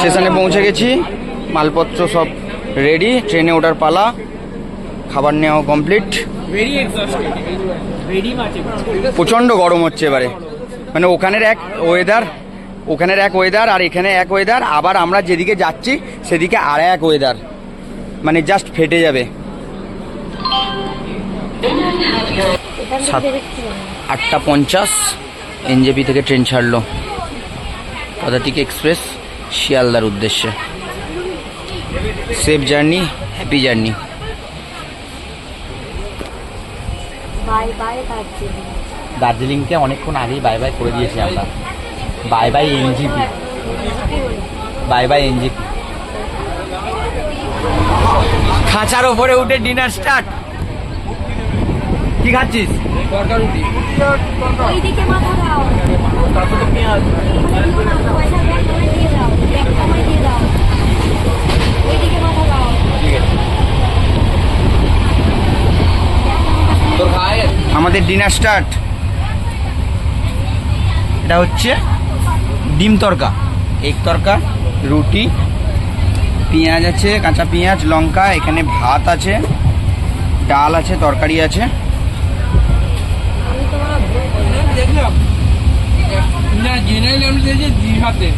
স্টেশনে পৌঁছে গেছি। মালপত্র সব রেডি ট্রেনে ওঠার পালা খাবার নেওয়া কমপ্লিট প্রচণ্ড গরম হচ্ছে এবারে। মানে ওখানের এক ওয়েদার ওখানের এক ওয়েদার আর এখানে এক ওয়েদার আবার আমরা যেদিকে যাচ্ছি সেদিকে আর এক ওয়েদার মানে জাস্ট ফেটে যাবে। সাত আটটা পঞ্চাশ এনজেপি থেকে ট্রেন ছাড়লো। পদাতিক এক্সপ্রেস শিয়ালদার উদ্দেশ্যে। Safe journey happy journey bye bye দার্জিলিংকে অনেকক্ষণ আগেই বাই বাই করে দিয়েছি আমরা। Bye bye NJP bye bye NJP খাঁচার ওপরে উঠে ডিনার স্টার্ট কি খাচ্ছিস? ওইদিকে আমাদের ডিনার স্টার্ট এটা হচ্ছে ডিম তরকা। এগ তরকা, রুটি, পেঁয়াজ আছে, কাঁচা পেঁয়াজ, লঙ্কা, এখানে ভাত আছে, ডাল আছে, তরকারি আছে দেখলাম না জেনারেল আমি দেখছি দীঘাতে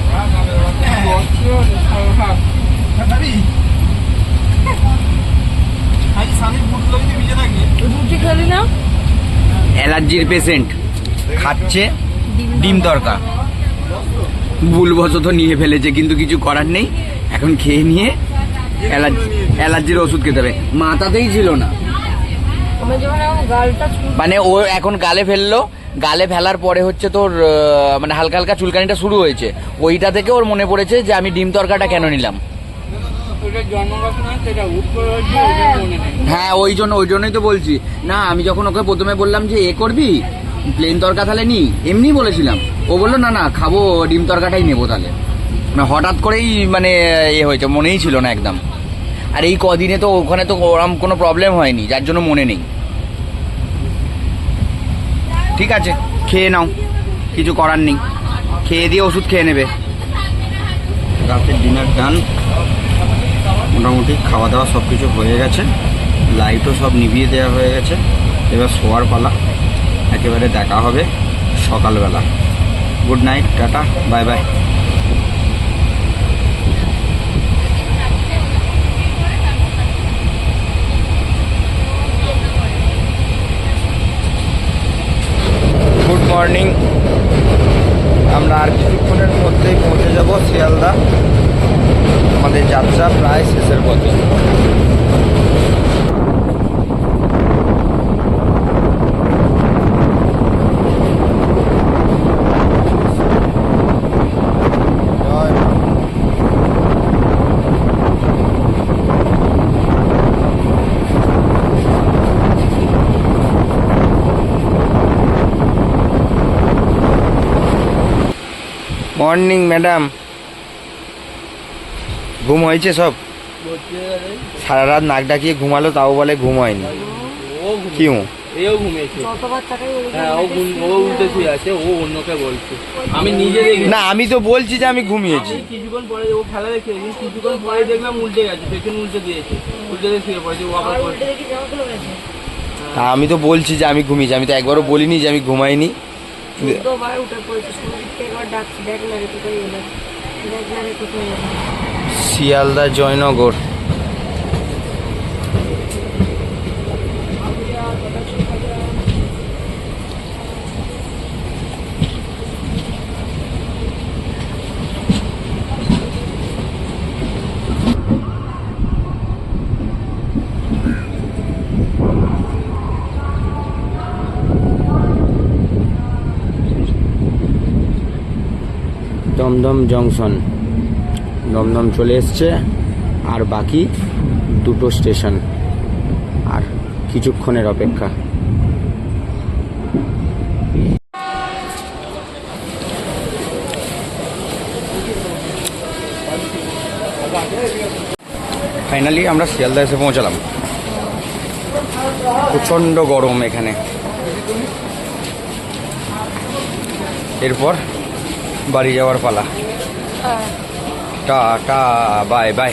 রুটি খাবি না অ্যালার্জির পেশেন্ট খাচ্ছে, ডিম তরকা ভুলবশত নিয়ে ফেলেছে, কিন্তু কিছু করার নেই। এখন খেয়ে নিয়ে অ্যালার্জি অ্যালার্জির ওষুধ খেতে হবে। মাথাতেই ছিল না। মানে ও এখন গালে ফেলল। গালে ফেলার পরে হচ্ছে তোর মানে হালকা হালকা চুলকানিটা শুরু হয়েছে। ওইটা থেকে ওর মনে পড়েছে যে আমি ডিম তরকাটা কেন নিলাম। হ্যাঁ। ওই জন্য ওই জন্যই তো বলছি। না আমি যখন ওকে প্রথমে বললাম যে এ করবি? প্লেন তরকা তাহলে নি? এমনি বলেছিলাম। ও বলল না না খাব ডিম তরকাটাই নেব তাহলে। মানে হঠাৎ করেই মানে এ হয়েছে মনেই ছিল না একদম। আর এই কদিনে তো ওখানে তো ওরম কোনো প্রবলেম হয়নি যার জন্য মনে নেই। ঠিক আছে খেয়ে নাও। কিছু করার নেই। খেয়ে দিয়ে ওষুধ খেয়ে নেবে। রাতের ডিনার ডান মোটামুটি খাওয়া দাওয়া সব কিছু হয়ে গেছে। লাইটও সব নিভিয়ে দেওয়া হয়ে গেছে। এবার শোয়ার পালা। একেবারে দেখা হবে সকালবেলা। Good night tata bye bye আমাদের যাত্রা প্রায় শেষের পথে জয় মা। মর্নিং ম্যাডাম ঘুম হয়েছে সব? সারা রাত নাক ডাকিয়ে ঘুমালো তাও বলে ঘুম হয়নি। কিউ? এও ঘুমিয়েছে। যত হ্যাঁ ও ঘুম- ও উল্টে শুয়ে আছে ও অন্যকে বলছে। আমি নিজে দেখি না আমি তো বলছি যে আমি ঘুমিয়েছি। আমি কিছুক্ষণ পরে ও খেলা দেখে কিছুক্ষণ পরে দেখলাম উল্টে গেছে পেছন উল্টে দিয়েছে। উল্টে দিয়ে শুয়ে পড়েছে ও আবার আর বলছে, উল্টে দেখি জামা খুলে গেছে। তা আমি তো বলছি যে আমি ঘুমিয়েছি আমি তো একবারও বলিনি যে আমি ঘুমাইনি। চোদ্দবার উঠে পড়েছে শুরু থেকে একবার ডাকছি দেখ না রে কোথায় দেখ না রে কোথায় গেলে শিয়ালদা জয়নগর। দমদম জংশন। দমদম চলে এসছে। আর বাকি দুটো স্টেশন। আর কিছুক্ষণের অপেক্ষা। ফাইনালি আমরা শিয়ালদা এসে পৌঁছালাম। প্রচণ্ড গরম এখানে। এরপর বাড়ি যাওয়ার পালা। Tata bye by